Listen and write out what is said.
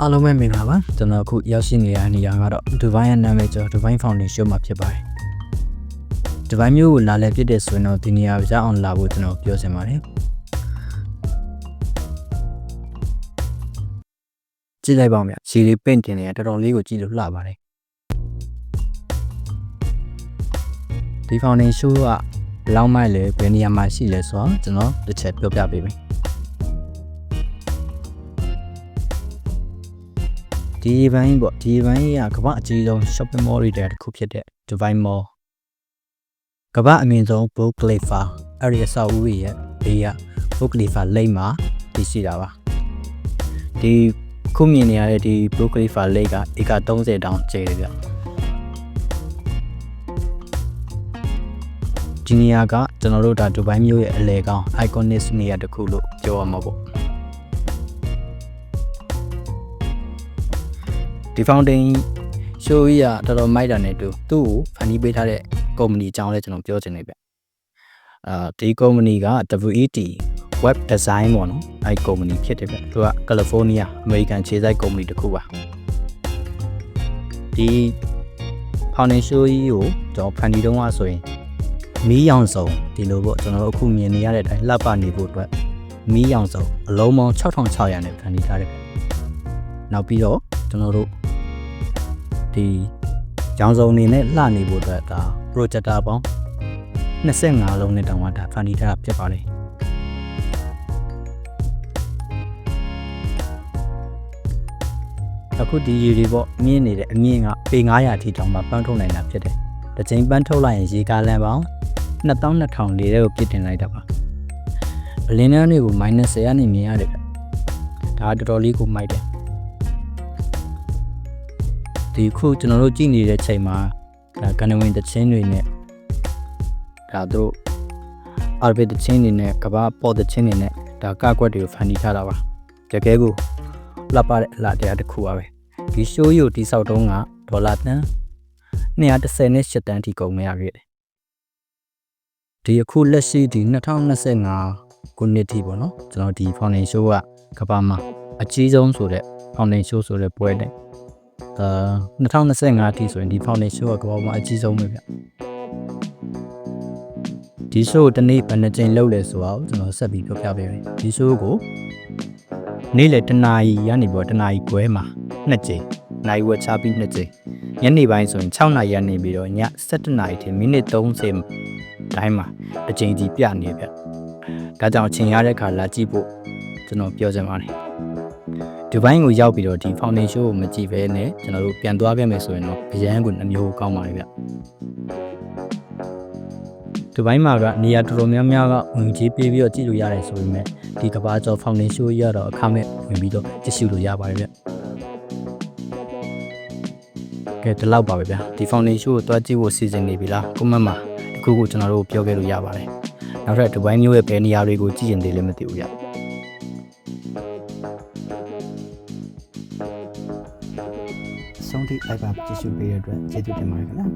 အားလုံးပဲမင်္ဂလာပါကျွန်တော်အခုရောက်ရှိနေတဲ့နေရာကတော့ Divine ရဲ့နာမည်ကျော် Divine Foundation မှာဖြစ်ပါတယ် Divine မျိုးကိုလာလဲဖြစ်တဲ့ဆိုရင်တော့ဒီနေရာရအောင်လာဖို့ကျွန်တော်ပြောချင်ပါတယ်ကြည့်လိုက်ပါဦးဗျရှီလေးပင့်တင်နေရတော်တော်လေးကိုကြည့်လို့လှပါတယ်ဒီ foundation ကဘယ်လောက်မိုက်လဲဘယ်နေရာမှာရှိလဲဆိုတော့ကျွန်တော်တစ်ချက်ပြောပြပေးမယ် ဒီဘိုင်းပေါ့ဒီဘိုင်းကကမ္ဘာအကြီးဆုံး shopping mall တွေတစ်ခုဖြစ်တဲ့ Divine Mall ကမ္ဘာအမြင့်ဆုံး Burj Khalifa အဲ့ဒီအဆောက်အဦရဲ့ဘေးက Burj Khalifa လိမ့်မှာတည်ရှိတာပါဒီခုမြင်နေရတဲ့ဒီ Burj Khalifa လိမ့်ကဧက30တောင်ကျယ်တယ်ဗျဒီနေရာကကျွန်တော်တို့ဒါဒူဘိုင်းမြို့ရဲ့အလဲကောင်း iconic နေရာတစ်ခုလို့ပြောရမှာပေါ့ ဒီ fountain show ကြီးကတော်တော်မိုက်တာနဲ့တူသူ့ကိုဖန်တီးပေးထားတဲ့ကုမ္ပဏီအကြောင်းလည်းကျွန်တော်ပြောချင်နေဗျအာဒီကုမ္ပဏီက WET web design ပေါ့နော်အဲဒီကုမ္ပဏီဖြစ်တယ်ဗျသူကကယ်လီဖိုးနီးယားအမေရိကန်ခြေစိုက်ကုမ္ပဏီတစ်ခုပါဒီ fountain show ကြီးကိုကျွန်တော်ဖန်တီးတုံးကဆိုရင်မီးရောင်စုံဒီလိုပေါ့ကျွန်တော်တို့အခုမြင်နေရတဲ့အတိုင်းလှပနေဖို့အတွက်မီးရောင်စုံအလုံးပေါင်း6600နဲ့ဖန်တီးထားတယ်ဗျနောက်ပြီးတော့ကျွန်တော်တို့ ဒီကျောင်းစုံအနေနဲ့လှနေဖို့အတွက်ဒါ projector ပေါင်း25လုံးနဲ့တောင်မှဒါဖန်တီးထားတာဖြစ်ပါတယ်အခုဒီရေတွေပေါ့မြင့်နေတဲ့အမြင့်ကပေ900အထိတောင်မှပန်းထုတ်နိုင်တာဖြစ်တယ်။တစ်ချိန်ပန်းထုတ်လိုက်ရင်ရေကားလမ်းပေါင်း2200လေးတဲ့ကိုပြစ်တင်လိုက်တာပါ။ဘလင်းနှန်းတွေကို minus 10ကနေမြင်ရတယ်ဗျ။ဒါကတော်တော်လေးကိုမိုက်တယ်။ ဒီခုကျွန်တော်တို့ကြည့်နေတဲ့ချိန်မှာဒါကန်နဝင်တချင်းတွေနဲ့ဒါတို့အာဘစ်တချင်းတွေနဲ့ကဘာပေါ်တချင်းတွေနဲ့ဒါကကွက်တွေကိုဖန်တီးထားတာပါတကယ်ကိုလှပတဲ့အလားတရားတစ်ခုပါပဲဒီ show ရုပ်တိဆောက်တုံးကဒေါ်လာတန်230နဲ့8တန်းထိကုန်မရခဲ့တယ်ဒီအခုလက်ရှိဒီ2025ခုနှစ်ထိပေါ့နော်ကျွန်တော်ဒီ foundation show ကကဘာမှာအကြီးဆုံးဆိုတဲ့ foundation show ဆိုတဲ့ပွဲနဲ့ အာ2025အထိဆိုရင်ဒီ foundation ကကမ္ဘာမှာအကြီးဆုံးပဲဗျဒီ show ကိုတစ်နေ့ဘယ်နှကြိမ်လုပ်လဲဆိုတော့ကျွန်တော်ဆက်ပြီးပြောပြပေးမယ်ဒီ show ကိုနေ့လယ်တနာရီရနေပြီးတော့တနာရီခွဲမှာနှစ်ကြိမ်နိုင်ဝက်ချပြီးနှစ်ကြိမ်ညနေပိုင်းဆိုရင်6နာရီရနေပြီးတော့ည7နာရီထိမိနစ်30တိုင်းမှာတစ်ကြိမ်ကြီးပြနေဗျဒါကြောင့်အချိန်ရတဲ့အခါလာကြည့်ဖို့ကျွန်တော်ပြောချင်ပါတယ် ဒီဘိုင်းကိုရောက်ပြီးတော့ဒီ foundation ကိုမကြည့်ဘဲနဲ့ကျွန်တော်တို့ပြန်သွားပြမယ်ဆိုရင်တော့အရန်ကိုနှမျိုးကောင်းပါလေဗျဒီဘိုင်းမှာကနေရာတော်တော်များများကဝင်ကြီးပေးပြီးတော့ကြည့်လို့ရတယ်ဆိုပေမဲ့ဒီကဘာကျော် foundation ရတော့အခမဲ့ဝင်ပြီးတော့ကြည့်ရှုလို့ရပါတယ်ဗျကဲဒီလောက်ပါပဲဗျဒီ foundation ကိုတွားကြည့်ဖို့စီစဉ်နေပြီလား comment မှာဒီခုကိုကျွန်တော်တို့ပြောခဲ့လို့ရပါတယ်နောက်ထပ်ဒီဘိုင်းမျိုးရဲ့ဘယ်နေရာတွေကိုကြည့်ရင်သေးလဲမသိဘူးဗျ ဆုံးထိလိုက်ပါကြည့်ရှုပေးတဲ့အတွက်ကျေးဇူးတင်ပါတယ်ခင်ဗျာ